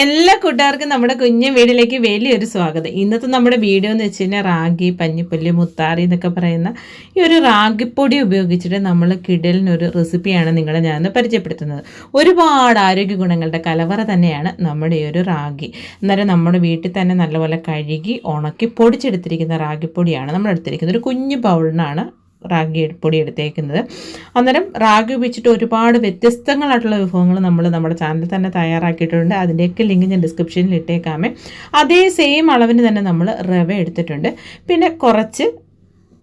എല്ലാ കൂട്ടുകാർക്കും നമ്മുടെ കുഞ്ഞു വീടിലേക്ക് വലിയൊരു സ്വാഗതം. ഇന്നത്തെ നമ്മുടെ വീഡിയോ എന്ന് വെച്ച് കഴിഞ്ഞാൽ റാഗി പഞ്ഞിപ്പുല്ല് മുത്താറി എന്നൊക്കെ പറയുന്ന ഈ ഒരു റാഗിപ്പൊടി ഉപയോഗിച്ചിട്ട് നമ്മൾ കിടലിനൊരു റെസിപ്പിയാണ് നിങ്ങളെ ഞാൻ പരിചയപ്പെടുത്തുന്നത്. ഒരുപാട് ആരോഗ്യ ഗുണങ്ങളുടെ കലവറ തന്നെയാണ് നമ്മുടെ ഈ ഒരു റാഗി. അന്നേരം നമ്മുടെ വീട്ടിൽ തന്നെ നല്ലപോലെ കഴുകി ഉണക്കി പൊടിച്ചെടുത്തിരിക്കുന്ന റാഗിപ്പൊടിയാണ് നമ്മൾ എടുത്തിരിക്കുന്നത്. ഒരു കുഞ്ഞു ബൗളിനാണ് റാഗി പൊടി എടുത്തേക്കുന്നത്. അന്നേരം റാഗി ഉപയോഗിച്ചിട്ട് ഒരുപാട് വ്യത്യസ്തങ്ങളായിട്ടുള്ള വിഭവങ്ങൾ നമ്മൾ നമ്മുടെ ചാനൽ തന്നെ തയ്യാറാക്കിയിട്ടുണ്ട്. അതിന്റെയൊക്കെ ലിങ്ക് ഞാൻ ഡിസ്ക്രിപ്ഷനിൽ ഇട്ടേക്കാമേ. അതേ സെയിം അളവിന് തന്നെ നമ്മൾ റവ എടുത്തിട്ടുണ്ട്. പിന്നെ കുറച്ച്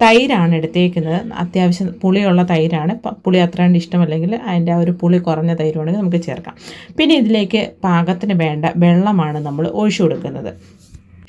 തൈരാണ് എടുത്തേക്കുന്നത്. അത്യാവശ്യം പുളിയുള്ള തൈരാണ്. പുളി അത്രണ്ട് ഇഷ്ടമല്ലെങ്കിൽ അതിന്റെ ആ ഒരു പുളി കുറഞ്ഞ തൈരുവാണെങ്കിൽ നമുക്ക് ചേർക്കാം. പിന്നെ ഇതിലേക്ക് പാകത്തിന് വേണ്ട വെള്ളമാണ് നമ്മൾ ഒഴിച്ചു കൊടുക്കുന്നത്.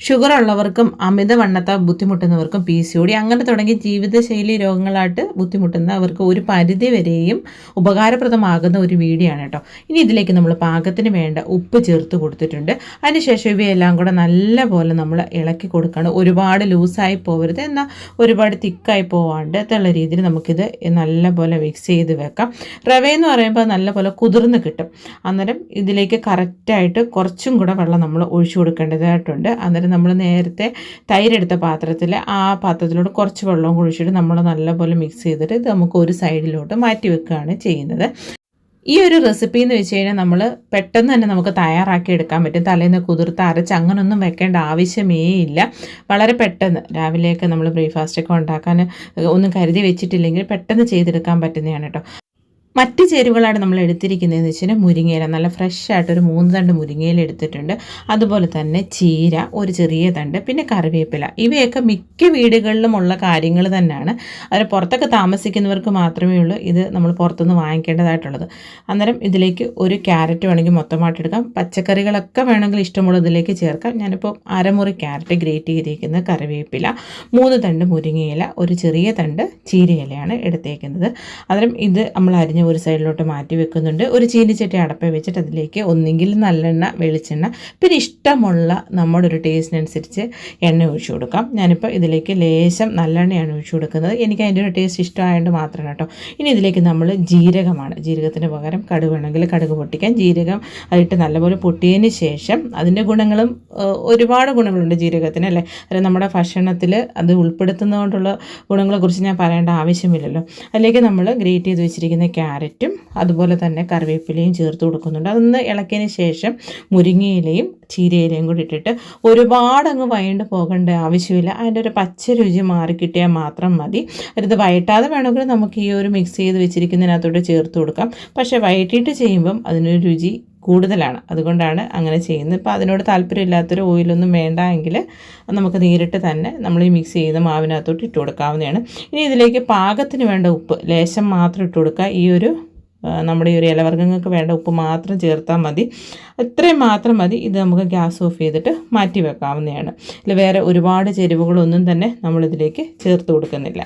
ഷുഗർ ഉള്ളവർക്കും അമിതവണ്ണത്ത ബുദ്ധിമുട്ടുന്നവർക്കും പി സി ഒ ഡി അങ്ങനെ തുടങ്ങി ജീവിതശൈലി രോഗങ്ങളായിട്ട് ബുദ്ധിമുട്ടുന്നവർക്ക് ഒരു പരിധി വരെയും ഉപകാരപ്രദമാകുന്ന ഒരു വീഡിയോ ആണ് കേട്ടോ. ഇനി ഇതിലേക്ക് നമ്മൾ പാകത്തിന് വേണ്ട ഉപ്പ് ചേർത്ത് കൊടുത്തിട്ടുണ്ട്. അതിനുശേഷം ഇവയെല്ലാം കൂടെ നല്ല പോലെ നമ്മൾ ഇളക്കി കൊടുക്കണം. ഒരുപാട് ലൂസായി പോകരുത് എന്നാൽ ഒരുപാട് തിക്കായി പോവാണ്ട് എന്നുള്ള രീതിയിൽ നമുക്കിത് നല്ല പോലെ മിക്സ് ചെയ്ത് വെക്കാം. റവ എന്ന് പറയുമ്പോൾ നല്ല പോലെ കുതിർന്ന് കിട്ടും. അന്നേരം ഇതിലേക്ക് കറക്റ്റായിട്ട് കുറച്ചും കൂടെ വെള്ളം നമ്മൾ ഒഴിച്ചു കൊടുക്കേണ്ടതായിട്ടുണ്ട്. അന്നേരം നമ്മൾ നേരത്തെ തൈരെടുത്ത പാത്രത്തിൽ ആ പാത്രത്തിലോട്ട് കുറച്ച് വെള്ളവും കുഴിച്ചിട്ട് നമ്മൾ നല്ലപോലെ മിക്സ് ചെയ്തിട്ട് ഇത് നമുക്ക് ഒരു സൈഡിലോട്ട് മാറ്റി വെക്കുകയാണ് ചെയ്യുന്നത്. ഈ ഒരു റെസിപ്പി എന്ന് വെച്ച് കഴിഞ്ഞാൽ നമ്മൾ പെട്ടെന്ന് തന്നെ നമുക്ക് തയ്യാറാക്കി എടുക്കാൻ പറ്റും. തലേന്ന് കുതിർത്ത് അരച്ച് അങ്ങനൊന്നും വെക്കേണ്ട ആവശ്യമേ ഇല്ല. വളരെ പെട്ടെന്ന് രാവിലെയൊക്കെ നമ്മൾ ബ്രേക്ക്ഫാസ്റ്റൊക്കെ ഉണ്ടാക്കാൻ ഒന്നും കരുതി വെച്ചിട്ടില്ലെങ്കിൽ പെട്ടെന്ന് ചെയ്തെടുക്കാൻ പറ്റുന്നതാണ് കേട്ടോ. മറ്റ് ചേരുവകളാണ് നമ്മൾ എടുത്തിരിക്കുന്നത് എന്ന് വെച്ചാൽ മുരിങ്ങയില നല്ല ഫ്രഷ് ആയിട്ട് ഒരു മൂന്ന് തണ്ട് മുരിങ്ങയില എടുത്തിട്ടുണ്ട്. അതുപോലെ തന്നെ ചീര ഒരു ചെറിയ തണ്ട് പിന്നെ കറിവേപ്പില. ഇവയൊക്കെ മിക്ക വീടുകളിലും ഉള്ള കാര്യങ്ങൾ തന്നെയാണ്. അതിന് പുറത്തൊക്കെ താമസിക്കുന്നവർക്ക് മാത്രമേ ഉള്ളൂ ഇത് നമ്മൾ പുറത്തുനിന്ന് വാങ്ങിക്കേണ്ടതായിട്ടുള്ളത്. അന്നേരം ഇതിലേക്ക് ഒരു ക്യാരറ്റ് വേണമെങ്കിൽ മൊത്തമായിട്ട് എടുക്കാം. പച്ചക്കറികളൊക്കെ വേണമെങ്കിൽ ഇഷ്ടമുള്ള ഇതിലേക്ക് ചേർക്കാം. ഞാനിപ്പോൾ അരമുറി ക്യാരറ്റ് ഗ്രേറ്റ് ചെയ്തിരിക്കുന്ന കറിവേപ്പില മൂന്ന് തണ്ട് മുരിങ്ങയില ഒരു ചെറിയ തണ്ട് ചീരയിലയാണ് എടുത്തേക്കുന്നത്. അന്നേരം ഇത് നമ്മൾ അരിഞ്ഞ് ഒരു സൈഡിലോട്ട് മാറ്റി വെക്കുന്നുണ്ട്. ഒരു ചീനിച്ചട്ടി അടപ്പ വെച്ചിട്ട് അതിലേക്ക് ഒന്നെങ്കിൽ നല്ലെണ്ണ വെളിച്ചെണ്ണ പിന്നെ ഇഷ്ടമുള്ള നമ്മുടെ ഒരു ടേസ്റ്റിനനുസരിച്ച് എണ്ണ ഒഴിച്ചു കൊടുക്കാം. ഞാനിപ്പോൾ ഇതിലേക്ക് ലേശം നല്ലെണ്ണയാണ് ഒഴിച്ചു കൊടുക്കുന്നത്. എനിക്ക് അതിന്റെ ഒരു ടേസ്റ്റ് ഇഷ്ടമായതുകൊണ്ട് മാത്രമാണ് കേട്ടോ. ഇനി ഇതിലേക്ക് നമ്മൾ ജീരകമാണ്. ജീരകത്തിന് പകരം കടുക് വേണമെങ്കിൽ കടുക് പൊട്ടിക്കാം. ജീരകം അതിട്ട് നല്ലപോലെ പൊട്ടിയതിന് ശേഷം അതിന്റെ ഗുണങ്ങളും ഒരുപാട് ഗുണങ്ങളുണ്ട് ജീരകത്തിന് അല്ലേ? അതായത് നമ്മുടെ ഭക്ഷണത്തിൽ അത് ഉൾപ്പെടുത്തുന്നതുകൊണ്ടുള്ള ഗുണങ്ങളെക്കുറിച്ച് ഞാൻ പറയേണ്ട ആവശ്യമില്ലല്ലോ. അതിലേക്ക് നമ്മൾ ഗ്രേറ്റ് ചെയ്ത് വെച്ചിരിക്കുന്ന ക്യാരറ്റും അതുപോലെ തന്നെ കറിവേപ്പിലയും ചേർത്ത് കൊടുക്കുന്നുണ്ട്. അതൊന്ന് ഇളക്കിയതിന് ശേഷം മുരിങ്ങയിലയും ചീരയിലയും കൂടി ഇട്ടിട്ട് ഒരുപാട് അങ്ങ് വയണ്ട് പോകേണ്ട ആവശ്യമില്ല. അതിന്റെ ഒരു പച്ച രുചി മാറിക്കിട്ടിയാൽ മാത്രം മതി. അത് വയറ്റാതെ വേണമെങ്കിൽ നമുക്ക് ഈ ഒരു മിക്സ് ചെയ്ത് വെച്ചിരിക്കുന്നതിനകത്തോട്ട് ചേർത്ത് കൊടുക്കാം. പക്ഷേ വയറ്റിയിട്ട് ചെയ്യുമ്പം അതിനൊരു രുചി കൂടുതലാണ്. അതുകൊണ്ടാണ് അങ്ങനെ ചെയ്യുന്നത്. ഇപ്പോൾ അതിനോട് താല്പര്യമില്ലാത്തൊരു ഓയിലൊന്നും വേണ്ട എങ്കിൽ നമുക്ക് നേരിട്ട് തന്നെ നമ്മൾ ഈ മിക്സ് ചെയ്ത മാവിനകത്തോട്ട് ഇട്ട് കൊടുക്കാവുന്നതാണ്. ഇനി ഇതിലേക്ക് പാകത്തിന് വേണ്ട ഉപ്പ് ലേശം മാത്രം ഇട്ട് കൊടുക്കുക. ഈ ഒരു നമ്മുടെ ഈ ഒരു ഇലവർഗങ്ങൾക്ക് വേണ്ട ഉപ്പ് മാത്രം ചേർത്താൽ മതി. അത്രയും മാത്രം മതി. ഇത് നമുക്ക് ഗ്യാസ് ഓഫ് ചെയ്തിട്ട് മാറ്റി വെക്കാവുന്നതാണ്. ഇതിൽ വേറെ ഒരുപാട് ചേരുവകളൊന്നും തന്നെ നമ്മളിതിലേക്ക് ചേർത്ത് കൊടുക്കുന്നില്ല.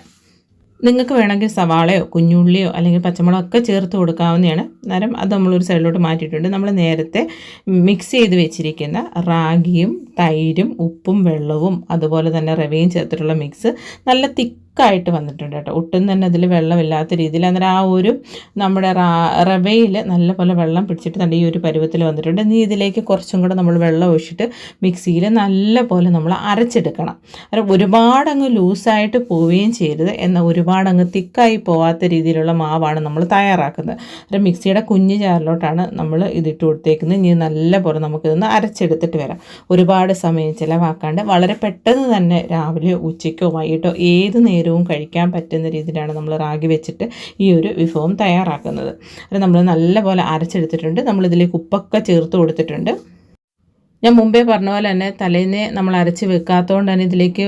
നിങ്ങൾക്ക് വേണമെങ്കിൽ സവാളയോ കുഞ്ഞുള്ളിയോ അല്ലെങ്കിൽ പച്ചമുളകൊക്കെ ചേർത്ത് കൊടുക്കാവുന്നതാണ്. നേരം അത് നമ്മളൊരു സൈഡിലോട്ട് മാറ്റിയിട്ടുണ്ട്. നമ്മൾ നേരത്തെ മിക്സ് ചെയ്ത് വെച്ചിരിക്കുന്ന റാഗിയും തൈരും ഉപ്പും വെള്ളവും അതുപോലെ തന്നെ റവയും ചേർത്തിട്ടുള്ള മിക്സ് നല്ല തിക്ക് തിക്കായിട്ട് വന്നിട്ടുണ്ട് കേട്ടോ. ഒട്ടും തന്നെ അതിൽ വെള്ളമില്ലാത്ത രീതിയിൽ അന്നേരം ആ ഒരു നമ്മുടെ റവയിൽ നല്ലപോലെ വെള്ളം പിടിച്ചിട്ട് തന്നെ ഈ ഒരു പരുവത്തിൽ വന്നിട്ടുണ്ട്. ഇനി ഇതിലേക്ക് കുറച്ചും കൂടെ നമ്മൾ വെള്ളം ഒഴിച്ചിട്ട് മിക്സിയിൽ നല്ല പോലെ നമ്മൾ അരച്ചെടുക്കണം. അന്നേരം ഒരുപാടങ്ങ് ലൂസായിട്ട് പോവുകയും ചെയ്യരുത് എന്നാൽ ഒരുപാടങ്ങ് തിക്കായി പോവാത്ത രീതിയിലുള്ള മാവാണ് നമ്മൾ തയ്യാറാക്കുന്നത്. അന്നേരം മിക്സിയുടെ കുഞ്ഞു ചാറിലോട്ടാണ് നമ്മൾ ഇതിട്ട് കൊടുത്തേക്കുന്നത്. ഇനി നല്ല പോലെ നമുക്കിതൊന്ന് അരച്ചെടുത്തിട്ട് വരാം. ഒരുപാട് സമയം ചിലവാക്കാണ്ട് വളരെ പെട്ടെന്ന് തന്നെ രാവിലെയോ ഉച്ചയ്ക്കോ വൈകിട്ടോ ഏത് നേരം നേരവും കഴിക്കാൻ പറ്റുന്ന രീതിയിലാണ് നമ്മൾ റാഗി വെച്ചിട്ട് ഈ ഒരു വിഭവം തയ്യാറാക്കുന്നത്. അത് നമ്മൾ നല്ലപോലെ അരച്ചെടുത്തിട്ടുണ്ട്. നമ്മളിതിലേക്ക് ഉപ്പൊക്കെ ചേർത്ത് കൊടുത്തിട്ടുണ്ട്. ഞാൻ മുമ്പേ പറഞ്ഞ പോലെ തന്നെ തലേന്ന് നമ്മൾ അരച്ച് വെക്കാത്തതുകൊണ്ട് തന്നെ ഇതിലേക്ക്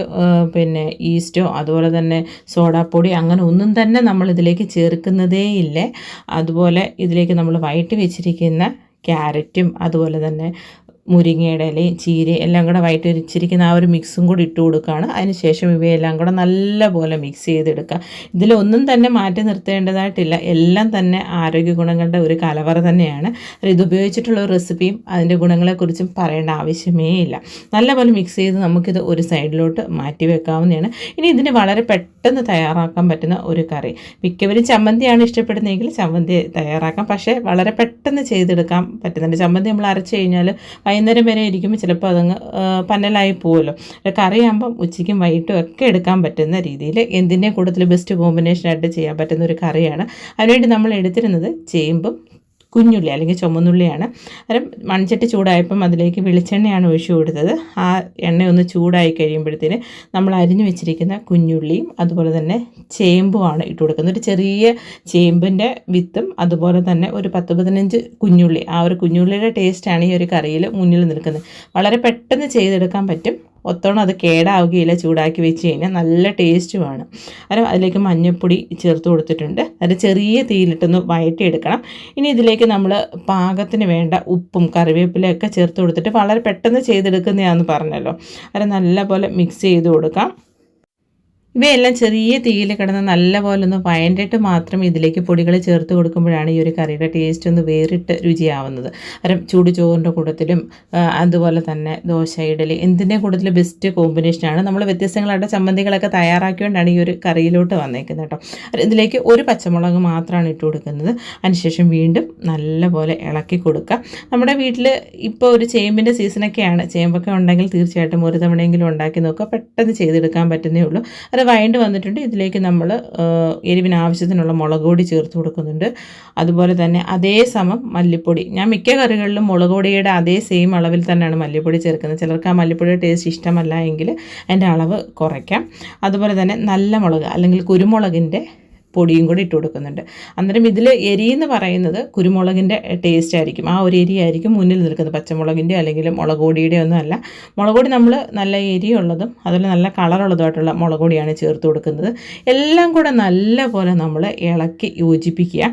പിന്നെ ഈസ്റ്റോ അതുപോലെ തന്നെ സോഡാപ്പൊടി അങ്ങനെ ഒന്നും തന്നെ നമ്മൾ ഇതിലേക്ക് ചേർക്കുന്നതേ ഇല്ലേ. അതുപോലെ ഇതിലേക്ക് നമ്മൾ വയറ്റി വെച്ചിരിക്കുന്ന ക്യാരറ്റും അതുപോലെ തന്നെ മുരിങ്ങയുടെ ഇലയും ചീര എല്ലാം കൂടെ വൈറ്റ് വെച്ചിരിക്കുന്ന ആ ഒരു മിക്സും കൂടി ഇട്ട് കൊടുക്കുകയാണ്. അതിനുശേഷം ഇവയെല്ലാം കൂടെ നല്ലപോലെ മിക്സ് ചെയ്തെടുക്കുക. ഇതിലൊന്നും തന്നെ മാറ്റി നിർത്തേണ്ടതായിട്ടില്ല. എല്ലാം തന്നെ ആരോഗ്യ ഗുണങ്ങളുടെ ഒരു കലവറ തന്നെയാണ്. ഇത് ഉപയോഗിച്ചിട്ടുള്ള റെസിപ്പിയും അതിന്റെ ഗുണങ്ങളെക്കുറിച്ചും പറയേണ്ട ആവശ്യമേ ഇല്ല. നല്ലപോലെ മിക്സ് ചെയ്ത് നമുക്കിത് ഒരു സൈഡിലോട്ട് മാറ്റി വെക്കാവുന്നതാണ്. ഇനി ഇതിന് വളരെ പെട്ടെന്ന് തയ്യാറാക്കാൻ പറ്റുന്ന ഒരു കറി. മിക്കവരും ചമ്മന്തിയാണ് ഇഷ്ടപ്പെടുന്നതെങ്കിൽ ചമ്മന്തി തയ്യാറാക്കാം. പക്ഷേ വളരെ പെട്ടെന്ന് ചെയ്തെടുക്കാൻ പറ്റുന്നുണ്ട്. ചമ്മന്തി നമ്മൾ അരച്ച് കഴിഞ്ഞാൽ വൈകുന്നേരം വരെ ഇരിക്കുമ്പോൾ ചിലപ്പോൾ അതങ്ങ് പന്നലായി പോകുമല്ലോ കറിയാകുമ്പം ഉച്ചയ്ക്കും വൈകിട്ടും ഒക്കെ എടുക്കാൻ പറ്റുന്ന രീതിയിൽ എന്തിന്റെ കൂടുതൽ ബെസ്റ്റ് കോമ്പിനേഷനായിട്ട് ചെയ്യാൻ പറ്റുന്ന ഒരു കറിയാണ്. അതിനുവേണ്ടി നമ്മൾ എടുത്തിരുന്നത് ചേമ്പും കുഞ്ഞുള്ളി അല്ലെങ്കിൽ ചുമന്നുള്ളിയാണ്. അന്നേരം മൺചട്ടി ചൂടായപ്പം അതിലേക്ക് വെളിച്ചെണ്ണയാണ് ഒഴിച്ചു കൊടുത്തത്. ആ എണ്ണ ഒന്ന് ചൂടായി കഴിയുമ്പോഴത്തേന് നമ്മൾ അരിഞ്ഞു വെച്ചിരിക്കുന്ന കുഞ്ഞുള്ളിയും അതുപോലെ തന്നെ ചേമ്പുമാണ് ഇട്ട് കൊടുക്കുന്നത്. ഒരു ചെറിയ ചേമ്പിന്റെ വിത്തും അതുപോലെ തന്നെ ഒരു പത്ത് പതിനഞ്ച് കുഞ്ഞുള്ളി. ആ ഒരു കുഞ്ഞുള്ളിയുടെ ടേസ്റ്റാണ് ഈ ഒരു കറിയിൽ മുന്നിൽ നിൽക്കുന്നത്. വളരെ പെട്ടെന്ന് ചെയ്തെടുക്കാൻ പറ്റും. ഒത്തോണം അത് കേടാവുകയില്ല ചൂടാക്കി വെച്ച് കഴിഞ്ഞാൽ നല്ല ടേസ്റ്റുമാണ് അത് അതിലേക്ക് മഞ്ഞൾപ്പൊടി ചേർത്ത് കൊടുത്തിട്ടുണ്ട്. അത് ചെറിയ തീയിലിട്ടൊന്ന് വഴറ്റിയെടുക്കണം ഇനി ഇതിലേക്ക് നമ്മൾ പാകത്തിന് വേണ്ട ഉപ്പും കറിവേപ്പിലയൊക്കെ ചേർത്ത് കൊടുത്തിട്ട് വളരെ പെട്ടെന്ന് ചെയ്തെടുക്കുന്നതാണെന്ന് പറഞ്ഞല്ലോ. അത് നല്ലപോലെ മിക്സ് ചെയ്ത് കൊടുക്കാം. ഇവയെല്ലാം ചെറിയ തീയിൽ കിടന്ന് നല്ലപോലെ ഒന്ന് വഴണ്ടിട്ട് മാത്രം ഇതിലേക്ക് പൊടികൾ ചേർത്ത് കൊടുക്കുമ്പോഴാണ് ഈ ഒരു കറിയുടെ ടേസ്റ്റ് ഒന്ന് വേറിട്ട് രുചിയാവുന്നത്. അരം ചൂട് ചോറിന്റെ കൂട്ടത്തിലും അതുപോലെ തന്നെ ദോശ ഇഡലി എന്തിന്റെ കൂട്ടത്തിൽ ബെസ്റ്റ് കോമ്പിനേഷനാണ് നമ്മൾ വ്യത്യസ്തങ്ങളായിട്ട് ചമ്മന്തികളൊക്കെ തയ്യാറാക്കിക്കൊണ്ടാണ് ഈ ഒരു കറിയിലോട്ട് വന്നേക്കുന്നത് കേട്ടോ. ഇതിലേക്ക് ഒരു പച്ചമുളക് മാത്രമാണ് ഇട്ട് കൊടുക്കുന്നത്. അതിനുശേഷം വീണ്ടും നല്ലപോലെ ഇളക്കി കൊടുക്കുക നമ്മുടെ വീട്ടിൽ ഇപ്പോൾ ഒരു ചേമ്പിന്റെ സീസണൊക്കെയാണ് ചേമ്പൊക്കെ ഉണ്ടെങ്കിൽ തീർച്ചയായിട്ടും ഒരു തവണയെങ്കിലും ഉണ്ടാക്കി നോക്കുക. പെട്ടെന്ന് ചെയ്തെടുക്കാൻ പറ്റുന്നേ ഉള്ളൂ. വഴണ്ട് വന്നിട്ടുണ്ട്. ഇതിലേക്ക് നമ്മൾ എരിവിന് ആവശ്യത്തിനുള്ള മുളക് പൊടി ചേർത്ത് കൊടുക്കുന്നുണ്ട്. അതുപോലെ തന്നെ അതേ സമം മല്ലിപ്പൊടി. ഞാൻ മിക്ക കറികളിലും മുളക് പൊടിയുടെ അതേ സെയിം അളവിൽ തന്നെയാണ് മല്ലിപ്പൊടി ചേർക്കുന്നത്. ചിലർക്ക് ആ മല്ലിപ്പൊടിയുടെ ടേസ്റ്റ് ഇഷ്ടമല്ല എങ്കിൽ അതിന്റെ അളവ് കുറയ്ക്കാം. അതുപോലെ തന്നെ നല്ല മുളക് അല്ലെങ്കിൽ കുരുമുളകിന്റെ പൊടിയും കൂടി ഇട്ട് കൊടുക്കുന്നുണ്ട്. അന്നേരം ഇതിൽ എരി എന്ന് പറയുന്നത് കുരുമുളകിന്റെ ടേസ്റ്റ് ആയിരിക്കും. ആ ഒരു എരി ആയിരിക്കും മുന്നിൽ നിൽക്കുന്നത്. പച്ചമുളകിന്റെ അല്ലെങ്കിൽ മുളക് പൊടിയുടെ ഒന്നും അല്ല. മുളക് നമ്മൾ നല്ല എരിയുള്ളതും അതുപോലെ നല്ല കളറുള്ളതുമായിട്ടുള്ള മുളക് പൊടിയാണ് ചേർത്ത് കൊടുക്കുന്നത്. എല്ലാം കൂടെ നല്ല പോലെ നമ്മൾ ഇളക്കി യോജിപ്പിക്കുക.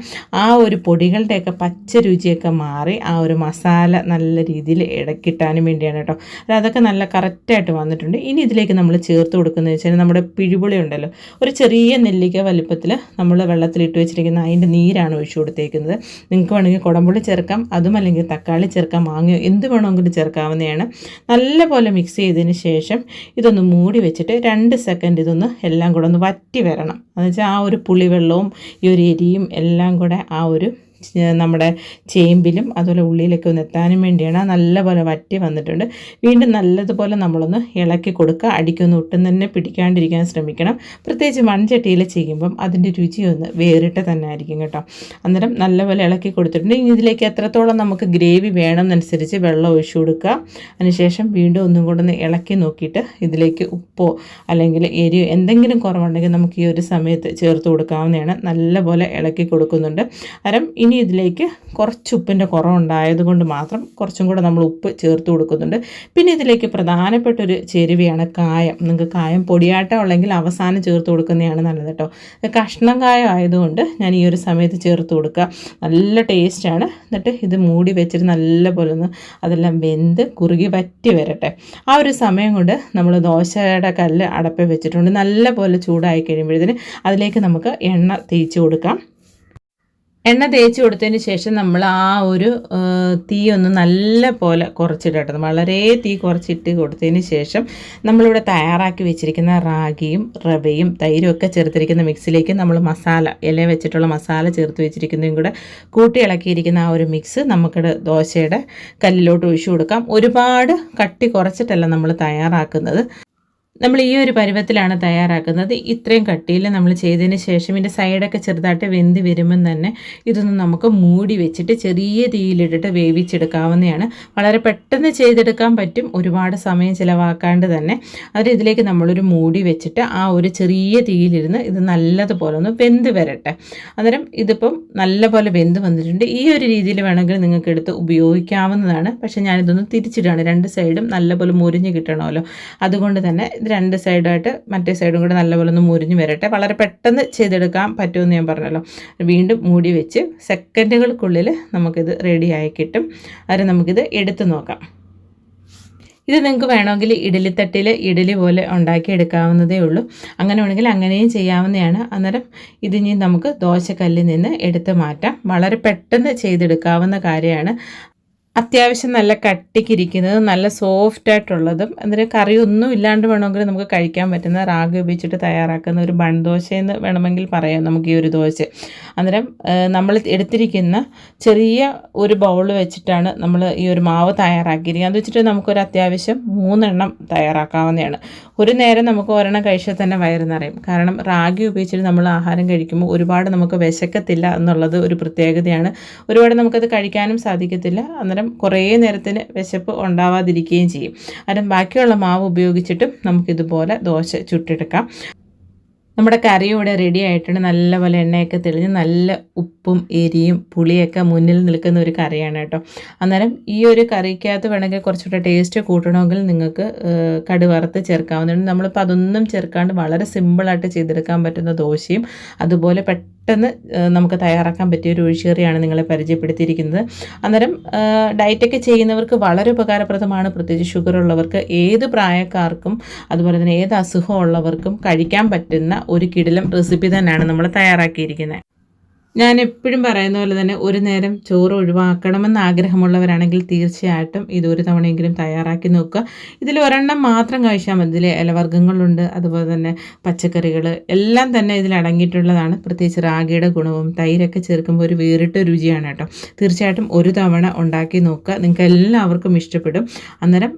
ആ ഒരു പൊടികളുടെയൊക്കെ പച്ച രുചിയൊക്കെ മാറി ആ ഒരു മസാല നല്ല രീതിയിൽ ഇടക്കിട്ടാനും വേണ്ടിയാണ് കേട്ടോ. അതൊക്കെ നല്ല കറക്റ്റായിട്ട് വന്നിട്ടുണ്ട്. ഇനി ഇതിലേക്ക് നമ്മൾ ചേർത്ത് കൊടുക്കുന്നത് വെച്ചാൽ നമ്മുടെ പിഴിപുളി ഉണ്ടല്ലോ. ഒരു ചെറിയ നെല്ലിക്ക വലിപ്പത്തിൽ നമ്മൾ വെള്ളത്തിലിട്ട് വെച്ചിരിക്കുന്ന അതിന്റെ നീരാണ് ഒഴിച്ചു കൊടുത്തേക്കുന്നത്. നിങ്ങൾക്ക് വേണമെങ്കിൽ കുടമ്പുള്ളി ചേർക്കാം അതും അല്ലെങ്കിൽ തക്കാളി ചേർക്കാം മാങ്ങയോ എന്ത് വേണമെങ്കിലും ചേർക്കാവുന്നതാണ്. നല്ലപോലെ മിക്സ് ചെയ്തതിന് ശേഷം ഇതൊന്ന് മൂടി വെച്ചിട്ട് രണ്ട് സെക്കൻഡ് ഇതൊന്ന് എല്ലാം കൂടെ ഒന്ന് വറ്റി വരണം. എന്നുവെച്ചാൽ ആ ഒരു പുളിവെള്ളവും ഈ ഒരു എരിയും എല്ലാം കൂടെ ആ ഒരു നമ്മുടെ ചേമ്പിലും അതുപോലെ ഉള്ളിയിലൊക്കെ ഒന്ന് എത്താനും വേണ്ടിയാണ് നല്ലപോലെ വറ്റി വന്നിട്ടുണ്ട്. വീണ്ടും നല്ലതുപോലെ നമ്മളൊന്ന് ഇളക്കി കൊടുക്കുക. അടിക്കൊന്നും ഒട്ടും തന്നെ പിടിക്കാണ്ടിരിക്കാൻ ശ്രമിക്കണം. പ്രത്യേകിച്ച് മൺചട്ടിയിൽ ചെയ്യുമ്പം അതിന്റെ രുചി ഒന്ന് വേറിട്ട് തന്നെ ആയിരിക്കും കേട്ടോ. അന്നേരം നല്ലപോലെ ഇളക്കി കൊടുത്തിട്ടുണ്ട്. ഇനി ഇതിലേക്ക് എത്രത്തോളം നമുക്ക് ഗ്രേവി വേണമെന്നനുസരിച്ച് വെള്ളം ഒഴിച്ചു കൊടുക്കുക. അതിനുശേഷം വീണ്ടും ഒന്നും കൂടെ ഒന്ന് ഇളക്കി നോക്കിയിട്ട് ഇതിലേക്ക് ഉപ്പോ അല്ലെങ്കിൽ എരിയോ എന്തെങ്കിലും കുറവുണ്ടെങ്കിൽ നമുക്ക് ഈ ഒരു സമയത്ത് ചേർത്ത് കൊടുക്കാവുന്നതാണ്. നല്ലപോലെ ഇളക്കി കൊടുക്കുന്നുണ്ട്. അരം ഇതിലേക്ക് കുറച്ച് ഉപ്പിന്റെ കുറവുണ്ടായത് കൊണ്ട് മാത്രം കുറച്ചും കൂടെ നമ്മൾ ഉപ്പ് ചേർത്ത് കൊടുക്കുന്നുണ്ട്. പിന്നെ ഇതിലേക്ക് പ്രധാനപ്പെട്ട ഒരു ചേരുവയാണ് കായം. നിങ്ങൾക്ക് കായം പൊടിയാട്ടം ഉള്ളെങ്കിൽ അവസാനം ചേർത്ത് കൊടുക്കുന്നതാണ് നല്ലത് കേട്ടോ. കഷ്ണം കായം ആയതുകൊണ്ട് ഞാൻ ഈ ഒരു സമയത്ത് ചേർത്ത് കൊടുക്കുക. നല്ല ടേസ്റ്റാണ് എന്നിട്ട് ഇത് മൂടി വെച്ചിട്ട് നല്ല പോലെ ഒന്ന് അതെല്ലാം വെന്ത് കുറുകി വറ്റി വരട്ടെ. ആ ഒരു സമയം കൊണ്ട് നമ്മൾ ദോശയുടെ കല്ല് അടപ്പ് വെച്ചിട്ടുണ്ട്. നല്ല പോലെ ചൂടായി കഴിയുമ്പോഴത്തേന് അതിലേക്ക് നമുക്ക് എണ്ണ തേച്ച് കൊടുക്കാം. എണ്ണ തേച്ച് കൊടുത്തതിന് ശേഷം നമ്മൾ ആ ഒരു തീ ഒന്ന് നല്ല പോലെ കുറച്ചിടട്ടെ വളരെ തീ കുറച്ചിട്ട് കൊടുത്തതിന് ശേഷം നമ്മളിവിടെ തയ്യാറാക്കി വെച്ചിരിക്കുന്ന റാഗിയും റവയും തൈരും ഒക്കെ ചേർത്തിരിക്കുന്ന മിക്സിലേക്ക് നമ്മൾ മസാല ഇല വെച്ചിട്ടുള്ള മസാല ചേർത്ത് വെച്ചിരിക്കുന്നതും കൂടെ കൂട്ടി ഇളക്കിയിരിക്കുന്ന ആ ഒരു മിക്സ് നമുക്കിടെ ദോശയുടെ കല്ലിലോട്ട് ഒഴിച്ചു കൊടുക്കാം. ഒരുപാട് കട്ടി കുറച്ചിട്ടല്ല നമ്മൾ തയ്യാറാക്കുന്നത്. നമ്മൾ ഈ ഒരു പരുവത്തിലാണ് തയ്യാറാക്കുന്നത്. ഇത്രയും കട്ടിയിൽ നമ്മൾ ചെയ്തതിന് ശേഷം ഇതിന്റെ സൈഡൊക്കെ ചെറുതായിട്ട് വെന്ത് വരുമ്പം തന്നെ ഇതൊന്ന് നമുക്ക് മൂടി വെച്ചിട്ട് ചെറിയ തീയിലിട്ടിട്ട് വേവിച്ചെടുക്കാവുന്നതാണ്. വളരെ പെട്ടെന്ന് ചെയ്തെടുക്കാൻ പറ്റും. ഒരുപാട് സമയം ചിലവാക്കാണ്ട് തന്നെ. അതിൽ ഇതിലേക്ക് നമ്മളൊരു മൂടി വെച്ചിട്ട് ആ ഒരു ചെറിയ തീയിലിരുന്ന് ഇത് നല്ലതുപോലെ ഒന്ന് വെന്ത് വരട്ടെ. അന്നേരം ഇതിപ്പം നല്ലപോലെ വെന്ത് വന്നിട്ടുണ്ട്. ഈ ഒരു രീതിയിൽ വേണമെങ്കിൽ നിങ്ങൾക്ക് എടുത്ത് ഉപയോഗിക്കാവുന്നതാണ്. പക്ഷേ ഞാനിതൊന്ന് തിരിച്ചിടുകയാണ്. രണ്ട് സൈഡും നല്ലപോലെ മുരിഞ്ഞ് കിട്ടണമല്ലോ. അതുകൊണ്ട് തന്നെ ഇത് രണ്ട് സൈഡായിട്ട് മറ്റേ സൈഡും കൂടെ നല്ലപോലെ ഒന്ന് മുരിഞ്ഞ് വരട്ടെ. വളരെ പെട്ടെന്ന് ചെയ്തെടുക്കാൻ പറ്റുമെന്ന് ഞാൻ പറഞ്ഞല്ലോ. വീണ്ടും മൂടി വെച്ച് സെക്കൻഡുകൾക്കുള്ളിൽ നമുക്കിത് റെഡിയായി കിട്ടും. അത് നമുക്കിത് എടുത്തു നോക്കാം. ഇത് നിങ്ങൾക്ക് വേണമെങ്കിൽ ഇഡലിത്തട്ടിൽ ഇഡലി പോലെ ഉണ്ടാക്കിയെടുക്കാവുന്നതേ ഉള്ളൂ. അങ്ങനെ വേണമെങ്കിൽ അങ്ങനെയും ചെയ്യാവുന്നതാണ്. അന്നേരം ഇതിനി നമുക്ക് ദോശക്കല്ലിൽ നിന്ന് എടുത്ത് മാറ്റാം. വളരെ പെട്ടെന്ന് ചെയ്തെടുക്കാവുന്ന കാര്യമാണ്. അത്യാവശ്യം നല്ല കട്ടിക്കിരിക്കുന്നതും നല്ല സോഫ്റ്റ് ആയിട്ടുള്ളതും എന്നിട്ട് കറി ഒന്നും ഇല്ലാണ്ട് വേണമെങ്കിൽ നമുക്ക് കഴിക്കാൻ പറ്റുന്ന റാഗി ഉപയോഗിച്ചിട്ട് തയ്യാറാക്കുന്ന ഒരു ബൺദോശ എന്ന് വേണമെങ്കിൽ പറയാം നമുക്ക് ഈ ഒരു ദോശ. അന്നേരം നമ്മൾ എടുത്തിരിക്കുന്ന ചെറിയ ഒരു ബൗൾ വെച്ചിട്ടാണ് നമ്മൾ ഈ ഒരു മാവ് തയ്യാറാക്കിയിരിക്കുന്നത്. അത് വെച്ചിട്ട് നമുക്കൊരു അത്യാവശ്യം മൂന്നെണ്ണം തയ്യാറാക്കാവുന്നതാണ്. ഒരു നേരം നമുക്ക് ഒരെണ്ണം കഴിച്ചാൽ തന്നെ വയറ് നിറയും. കാരണം റാഗി ഉപയോഗിച്ചിട്ട് നമ്മൾ ആഹാരം കഴിക്കുമ്പോൾ ഒരുപാട് നമുക്ക് വിശക്കത്തില്ല എന്നുള്ളത് ഒരു പ്രത്യേകതയാണ്. ഒരുപാട് നമുക്കത് കഴിക്കാനും സാധിക്കത്തില്ല. അന്നേരം കുറേ നേരത്തിന് വിശപ്പ് ഉണ്ടാവാതിരിക്കുകയും ചെയ്യും. കാരണം ബാക്കിയുള്ള മാവ് ഉപയോഗിച്ചിട്ടും നമുക്കിതുപോലെ ദോശ ചുട്ടെടുക്കാം. നമ്മുടെ കറി ഇവിടെ റെഡി ആയിട്ടുണ്ട്. നല്ലപോലെ എണ്ണയൊക്കെ തെളിഞ്ഞ് നല്ല ഉപ്പും എരിയും പുളിയൊക്കെ മുന്നിൽ നിൽക്കുന്ന ഒരു കറിയാണ് കേട്ടോ. അന്നേരം ഈ ഒരു കറിക്കകത്ത് വേണമെങ്കിൽ കുറച്ചുകൂടെ ടേസ്റ്റ് കൂട്ടണമെങ്കിൽ നിങ്ങൾക്ക് കടുവറുത്ത് ചേർക്കാവുന്നതാണ്. നമ്മളിപ്പോൾ അതൊന്നും ചേർക്കാണ്ട് വളരെ സിമ്പിളായിട്ട് ചെയ്തെടുക്കാൻ പറ്റുന്ന ദോശയും അതുപോലെ പെട്ടെന്ന് നമുക്ക് തയ്യാറാക്കാൻ പറ്റിയ ഒരു ഒഴിച്ചേറിയാണ് നിങ്ങളെ പരിചയപ്പെടുത്തിയിരിക്കുന്നത്. അന്നേരം ഡയറ്റൊക്കെ ചെയ്യുന്നവർക്ക് വളരെ ഉപകാരപ്രദമാണ്. പ്രത്യേകിച്ച് ഷുഗർ ഉള്ളവർക്ക് ഏത് പ്രായക്കാർക്കും അതുപോലെ തന്നെ ഏത് അസുഖം ഉള്ളവർക്കും കഴിക്കാൻ പറ്റുന്ന ഒരു കിടിലം റെസിപ്പി തന്നെയാണ് നമ്മൾ തയ്യാറാക്കിയിരിക്കുന്നത്. ഞാൻ എപ്പോഴും പറയുന്ന പോലെ തന്നെ ഒരു നേരം ചോറ് ഒഴിവാക്കണമെന്ന് ആഗ്രഹമുള്ളവരാണെങ്കിൽ തീർച്ചയായിട്ടും ഇത് ഒരു തവണയെങ്കിലും തയ്യാറാക്കി നോക്കുക. ഇതിൽ ഒരെണ്ണം മാത്രം കഴിച്ചാൽ മതി. ഇതിൽ ഇലവർഗങ്ങളുണ്ട് അതുപോലെ തന്നെ പച്ചക്കറികൾ എല്ലാം തന്നെ ഇതിൽ അടങ്ങിയിട്ടുള്ളതാണ്. പ്രത്യേകിച്ച് റാഗിയുടെ ഗുണവും തൈരൊക്കെ ചേർക്കുമ്പോൾ ഒരു വേറിട്ട രുചിയാണ് കേട്ടോ. തീർച്ചയായിട്ടും ഒരു തവണ ഉണ്ടാക്കി നോക്കുക. നിങ്ങൾക്ക് എല്ലാവർക്കും ഇഷ്ടപ്പെടും. അന്നേരം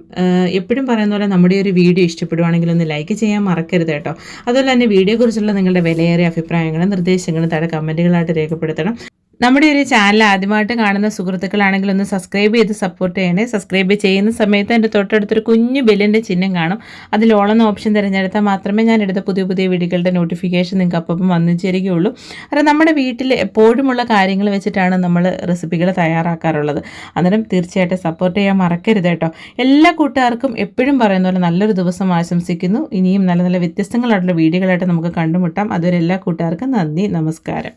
എപ്പോഴും പറയുന്ന പോലെ നമ്മുടെ ഒരു വീഡിയോ ഇഷ്ടപ്പെടുവാണെങ്കിൽ ഒന്ന് ലൈക്ക് ചെയ്യാൻ മറക്കരുത് കേട്ടോ. അതുപോലെ തന്നെ വീഡിയോയെക്കുറിച്ചുള്ള നിങ്ങളുടെ വിലയേറിയ അഭിപ്രായങ്ങളും നിർദ്ദേശങ്ങളും താഴെ കമന്റുകളായിട്ട് രേഖപ്പെടുത്തണം നമ്മുടെ ഒരു ചാനൽ ആദ്യമായിട്ട് കാണുന്ന സുഹൃത്തുക്കളാണെങ്കിൽ ഒന്ന് സബ്സ്ക്രൈബ് ചെയ്ത് സപ്പോർട്ട് ചെയ്യണേ. സബ്സ്ക്രൈബ് ചെയ്യുന്ന സമയത്ത് എന്റെ തൊട്ടടുത്തൊരു കുഞ്ഞു ബെല്ലിന്റെ ചിഹ്നം കാണും. അതിൽ ഓളെന്ന ഓപ്ഷൻ തിരഞ്ഞെടുത്താൽ മാത്രമേ ഞാൻ എടുത്ത പുതിയ പുതിയ വീഡിയോകളുടെ നോട്ടിഫിക്കേഷൻ നിങ്ങൾക്ക് അപ്പം വന്നു ചേരുകയുള്ളൂ. അത് നമ്മുടെ വീട്ടിൽ എപ്പോഴുമുള്ള കാര്യങ്ങൾ വെച്ചിട്ടാണ് നമ്മൾ റെസിപ്പികൾ തയ്യാറാക്കാറുള്ളത്. അന്നേരം തീർച്ചയായിട്ടും സപ്പോർട്ട് ചെയ്യാൻ മറക്കരുത് കേട്ടോ. എല്ലാ കൂട്ടുകാർക്കും എപ്പോഴും പറയുന്ന പോലെ നല്ലൊരു ദിവസം ആശംസിക്കുന്നു. ഇനിയും നല്ല നല്ല വ്യത്യസ്തങ്ങളായിട്ടുള്ള വീഡിയോകളായിട്ട് നമുക്ക് കണ്ടുമുട്ടാം. അതുവരെ എല്ലാ കൂട്ടുകാർക്കും നന്ദി നമസ്കാരം.